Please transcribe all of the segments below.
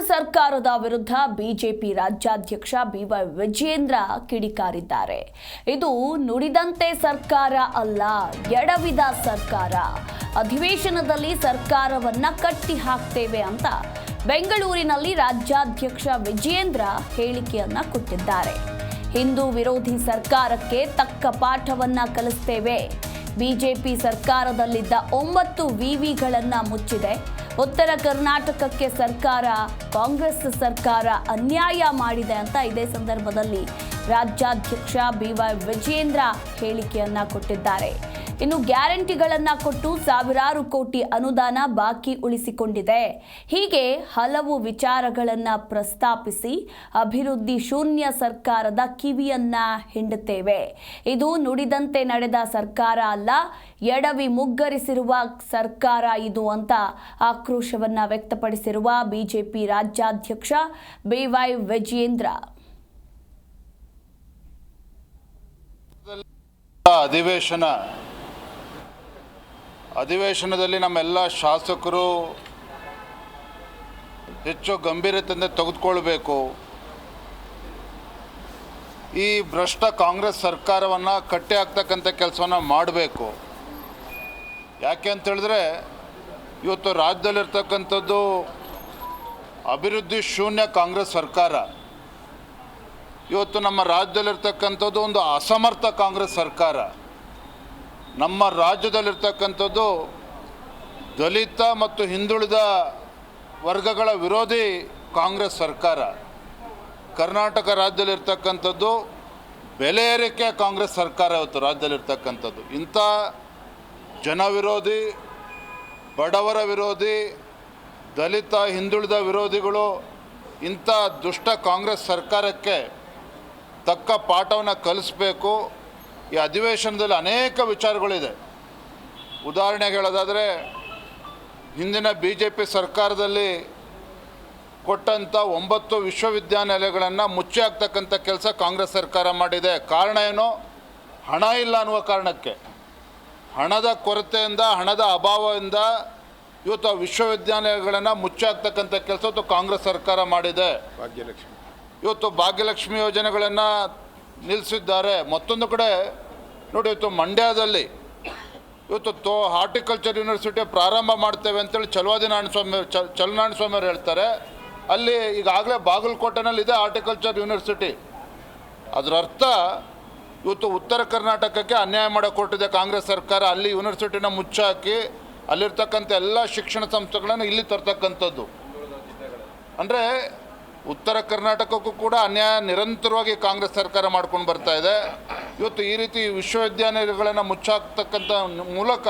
ಸರ್ಕಾರದ ವಿರುದ್ಧ ಬಿಜೆಪಿ ರಾಜ್ಯಾಧ್ಯಕ್ಷ ಬಿವೈ ವಿಜೇಂದ್ರ ಕಿಡಿಕಾರಿದ್ದಾರೆ. ಇದು ನುಡಿದಂತೆ ಸರ್ಕಾರ ಅಲ್ಲ, ಎಡವಿದ ಸರ್ಕಾರ. ಅಧಿವೇಶನದಲ್ಲಿ ಸರ್ಕಾರವನ್ನ ಕಟ್ಟಿ ಹಾಕ್ತೇವೆ ಅಂತ ಬೆಂಗಳೂರಿನಲ್ಲಿ ರಾಜ್ಯಾಧ್ಯಕ್ಷ ವಿಜೇಂದ್ರ ಹೇಳಿಕೆಯನ್ನ ಕೊಟ್ಟಿದ್ದಾರೆ. ಹಿಂದೂ ವಿರೋಧಿ ಸರ್ಕಾರಕ್ಕೆ ತಕ್ಕ ಪಾಠವನ್ನ ಕಲಿಸ್ತೇವೆ. ಬಿಜೆಪಿ ಸರ್ಕಾರದಲ್ಲಿದ್ದ ಒಂಬತ್ತು ವಿವಿಗಳನ್ನ ಮುಚ್ಚಿದೆ. ಉತ್ತರ ಕರ್ನಾಟಕಕ್ಕೆ ಸರ್ಕಾರ, ಕಾಂಗ್ರೆಸ್ ಸರ್ಕಾರ ಅನ್ಯಾಯ ಮಾಡಿದೆ ಅಂತ ಇದೇ ಸಂದರ್ಭದಲ್ಲಿ ರಾಜ್ಯಾಧ್ಯಕ್ಷ ಬಿ ವೈ ವಿಜೇಂದ್ರ ಹೇಳಿಕೆಯನ್ನ ಕೊಟ್ಟಿದ್ದಾರೆ. ಇನ್ನು ಗ್ಯಾರಂಟಿಗಳನ್ನ ಕೊಟ್ಟು ಸಾವಿರಾರು ಕೋಟಿ ಅನುದಾನ ಬಾಕಿ ಉಳಿಸಿಕೊಂಡಿದೆ. ಹೀಗೆ ಹಲವು ವಿಚಾರಗಳನ್ನ ಪ್ರಸ್ತಾಪಿಸಿ ಅಭಿವೃದ್ಧಿ ಶೂನ್ಯ ಸರ್ಕಾರದ ಕಿವಿಯನ್ನ ಹಿಂಡುತ್ತೇವೆ. ಇದು ನುಡಿದಂತೆ ನಡೆದ ಸರ್ಕಾರ ಅಲ್ಲ, ಎಡವಿ ಮುಗ್ಗರಿಸಿರುವ ಸರ್ಕಾರ ಇದು ಅಂತ ಆಕ್ರೋಶವನ್ನ ವ್ಯಕ್ತಪಡಿಸಿರುವ ಬಿಜೆಪಿ ರಾಜ್ಯಾಧ್ಯಕ್ಷ ಬಿವೈ ವಿಜಯೇಂದ್ರ. ಅಧಿವೇಶನ ಅಧಿವೇಶನದಲ್ಲಿ ನಮ್ಮೆಲ್ಲ ಶಾಸಕರು ಹೆಚ್ಚು ಗಂಭೀರತೆಯಿಂದ ತೆಗೆದುಕೊಳ್ಬೇಕು. ಈ ಭ್ರಷ್ಟ ಕಾಂಗ್ರೆಸ್ ಸರ್ಕಾರವನ್ನು ಕಟ್ಟಿ ಹಾಕ್ತಕ್ಕಂಥ ಕೆಲಸವನ್ನು ಮಾಡಬೇಕು. ಯಾಕೆ ಅಂತೇಳಿದ್ರೆ ಇವತ್ತು ರಾಜ್ಯದಲ್ಲಿರ್ತಕ್ಕಂಥದ್ದು ಅಭಿವೃದ್ಧಿ ಶೂನ್ಯ ಕಾಂಗ್ರೆಸ್ ಸರ್ಕಾರ. ಇವತ್ತು ನಮ್ಮ ರಾಜ್ಯದಲ್ಲಿರ್ತಕ್ಕಂಥದ್ದು ಒಂದು ಅಸಮರ್ಥ ಕಾಂಗ್ರೆಸ್ ಸರ್ಕಾರ. ನಮ್ಮ ರಾಜ್ಯದಲ್ಲಿರ್ತಕ್ಕಂಥದ್ದು ದಲಿತ ಮತ್ತು ಹಿಂದುಳಿದ ವರ್ಗಗಳ ವಿರೋಧಿ ಕಾಂಗ್ರೆಸ್ ಸರ್ಕಾರ. ಕರ್ನಾಟಕ ರಾಜ್ಯದಲ್ಲಿರ್ತಕ್ಕಂಥದ್ದು ಬೆಲೆ ಏರಿಕೆ ಕಾಂಗ್ರೆಸ್ ಸರ್ಕಾರ ಇವತ್ತು ರಾಜ್ಯದಲ್ಲಿರ್ತಕ್ಕಂಥದ್ದು. ಇಂಥ ಜನ ವಿರೋಧಿ ಬಡವರ ವಿರೋಧಿ, ದಲಿತ, ಹಿಂದುಳಿದ ವಿರೋಧಿಗಳು ಇಂಥ ದುಷ್ಟ ಕಾಂಗ್ರೆಸ್ ಸರ್ಕಾರಕ್ಕೆ ತಕ್ಕ ಪಾಠವನ್ನು ಕಲಿಸ್ಬೇಕು. ಈ ಅಧಿವೇಶನದಲ್ಲಿ ಅನೇಕ ವಿಚಾರಗಳಿದೆ. ಉದಾಹರಣೆಗೆ ಹೇಳೋದಾದರೆ ಹಿಂದಿನ ಬಿ ಜೆ ಪಿ ಸರ್ಕಾರದಲ್ಲಿ ಕೊಟ್ಟಂಥ ಒಂಬತ್ತು ವಿಶ್ವವಿದ್ಯಾನಿಲಯಗಳನ್ನು ಮುಚ್ಚಿ ಹಾಕ್ತಕ್ಕಂಥ ಕೆಲಸ ಕಾಂಗ್ರೆಸ್ ಸರ್ಕಾರ ಮಾಡಿದೆ. ಕಾರಣ ಏನು? ಹಣ ಇಲ್ಲ ಅನ್ನುವ ಕಾರಣಕ್ಕೆ. ಹಣದ ಕೊರತೆಯಿಂದ ಹಣದ ಅಭಾವದಿಂದ ಇವತ್ತು ಆ ವಿಶ್ವವಿದ್ಯಾನಿಲಯಗಳನ್ನು ಮುಚ್ಚಿ ಹಾಕ್ತಕ್ಕಂಥ ಕೆಲಸ ಇವತ್ತು ಕಾಂಗ್ರೆಸ್ ಸರ್ಕಾರ ಮಾಡಿದೆ. ಭಾಗ್ಯಲಕ್ಷ್ಮಿ. ಇವತ್ತು ಭಾಗ್ಯಲಕ್ಷ್ಮಿ ಯೋಜನೆಗಳನ್ನು ನಿಲ್ಲಿಸಿದ್ದಾರೆ. ಮತ್ತೊಂದು ಕಡೆ, ನೋಡಿ, ಇವತ್ತು ಮಂಡ್ಯದಲ್ಲಿ ಇವತ್ತು ತೋ, ಹಾರ್ಟಿಕಲ್ಚರ್ ಯೂನಿವರ್ಸಿಟಿ ಪ್ರಾರಂಭ ಮಾಡ್ತೇವೆ ಅಂತೇಳಿ ಚಲವಾದಿ ನಾರಾಯಣಸ್ವಾಮಿ ಚ ಚಲನಾರಾಯಣಸ್ವಾಮಿ ಅವರು ಹೇಳ್ತಾರೆ. ಅಲ್ಲಿ ಈಗಾಗಲೇ ಬಾಗಲಕೋಟೆನಲ್ಲಿ ಇದೆ ಹಾರ್ಟಿಕಲ್ಚರ್ ಯೂನಿವರ್ಸಿಟಿ. ಅದರ ಅರ್ಥ, ಇವತ್ತು ಉತ್ತರ ಕರ್ನಾಟಕಕ್ಕೆ ಅನ್ಯಾಯ ಮಾಡೋಕೆ ಕೊಟ್ಟಿದೆ ಕಾಂಗ್ರೆಸ್ ಸರ್ಕಾರ. ಅಲ್ಲಿ ಯೂನಿವರ್ಸಿಟಿನ ಮುಚ್ಚಾಕಿ, ಅಲ್ಲಿರ್ತಕ್ಕಂಥ ಎಲ್ಲ ಶಿಕ್ಷಣ ಸಂಸ್ಥೆಗಳನ್ನು ಇಲ್ಲಿ ತರ್ತಕ್ಕಂಥದ್ದು. ಅಂದರೆ ಉತ್ತರ ಕರ್ನಾಟಕಕ್ಕೂ ಕೂಡ ಅನ್ಯಾಯ ನಿರಂತರವಾಗಿ ಕಾಂಗ್ರೆಸ್ ಸರ್ಕಾರ ಮಾಡ್ಕೊಂಡು ಬರ್ತಾ ಇದೆ. ಇವತ್ತು ಈ ರೀತಿ ವಿಶ್ವವಿದ್ಯಾನಿಲಯಗಳನ್ನು ಮುಚ್ಚಾಕ್ತಕ್ಕಂಥ ಮೂಲಕ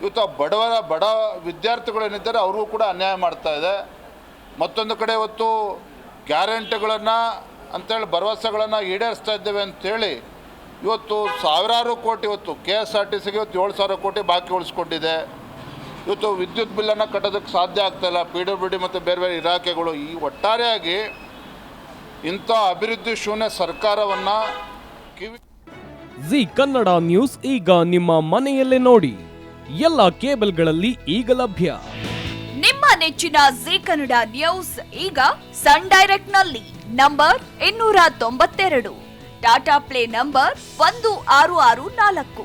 ಇವತ್ತು ಬಡವರ, ಬಡ ವಿದ್ಯಾರ್ಥಿಗಳೇನಿದ್ದಾರೆ ಅವ್ರಿಗೂ ಕೂಡ ಅನ್ಯಾಯ ಮಾಡ್ತಾ ಇದೆ. ಮತ್ತೊಂದು ಕಡೆ ಇವತ್ತು ಗ್ಯಾರಂಟಿಗಳನ್ನು ಅಂತೇಳಿ ಭರವಸೆಗಳನ್ನು ಈಡೇರಿಸ್ತಾ ಇದ್ದೇವೆ ಅಂಥೇಳಿ ಇವತ್ತು ಸಾವಿರಾರು ಕೋಟಿ ಇವತ್ತು ಕೆ ಎಸ್ ಆರ್ ಟಿ ಸಿಗೆ ಇವತ್ತು ಏಳು ಸಾವಿರ ಕೋಟಿ ಬಾಕಿ ಉಳಿಸ್ಕೊಂಡಿದೆ. ಇವತ್ತು ವಿದ್ಯುತ್ ಬಿಲ್ಲನ್ನು ಕಟ್ಟೋದಕ್ಕೆ ಸಾಧ್ಯ ಆಗ್ತಾಯಿಲ್ಲ ಪಿ ಡಬ್ಲ್ಯೂ ಡಿ ಮತ್ತು ಬೇರೆ ಬೇರೆ ಇಲಾಖೆಗಳು ಈ ಒಟ್ಟಾರೆಯಾಗಿ ಇಂಥ ಅಭಿವೃದ್ಧಿ ಶೂನ್ಯ ಸರ್ಕಾರವನ್ನು ಕಿವಿ ಜಿ ಕನ್ನಡ ನ್ಯೂಸ್ ಈಗ ನಿಮ್ಮ ಮನೆಯಲ್ಲೇ ನೋಡಿ. ಎಲ್ಲ ಕೇಬಲ್ಗಳಲ್ಲಿ ಈಗ ಲಭ್ಯ. ನಿಮ್ಮ ನೆಚ್ಚಿನ ಜಿ ಕನ್ನಡ ನ್ಯೂಸ್ ಈಗ ಸನ್ ಡೈರೆಕ್ಟ್ನಲ್ಲಿ ನಂಬರ್ ಇನ್ನೂರ ತೊಂಬತ್ತೆರಡು. ಟಾಟಾ ಪ್ಲೇ ನಂಬರ್ ಒಂದು ಆರು ಆರು ನಾಲ್ಕು.